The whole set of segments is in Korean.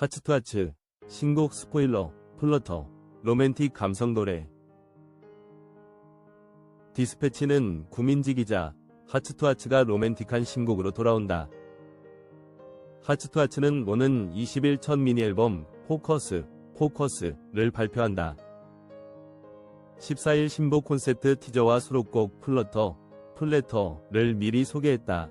하츠투하츠, 신곡 스포일러, 플러터, 로맨틱 감성 노래. 디스패치는 구민지 기자, 하츠투하츠가 로맨틱한 신곡으로 돌아온다. 하츠투하츠는 오는 20일 첫 미니 앨범 포커스, 포커스를 발표한다. 14일 신곡 콘셉트 티저와 수록곡 플러터, 플래터를 미리 소개했다.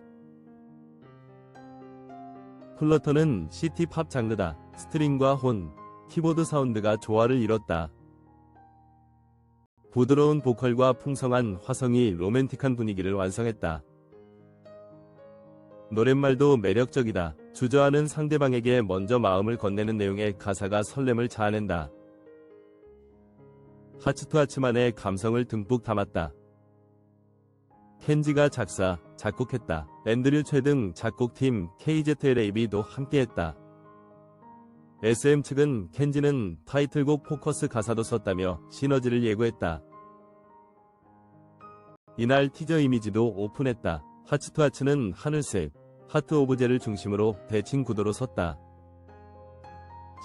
플러터는 시티팝 장르다. 스트링과 혼, 키보드 사운드가 조화를 이뤘다. 부드러운 보컬과 풍성한 화성이 로맨틱한 분위기를 완성했다. 노랫말도 매력적이다. 주저하는 상대방에게 먼저 마음을 건네는 내용의 가사가 설렘을 자아낸다. 하츠투하츠만의 감성을 듬뿍 담았다. 켄지가 작사, 작곡했다. 앤드류 최 등 작곡팀 KZLAB도 함께했다. SM 측은 켄지는 타이틀곡 포커스 가사도 썼다며 시너지를 예고했다. 이날 티저 이미지도 오픈했다. 하츠투하츠는 하늘색, 하트 오브제를 중심으로 대칭 구도로 섰다.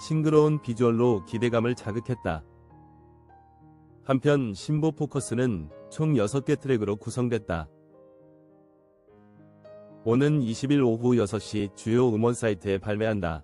싱그러운 비주얼로 기대감을 자극했다. 한편 신보 포커스는 총 6개 트랙으로 구성됐다. 오는 20일 오후 6시 주요 음원 사이트에 발매한다.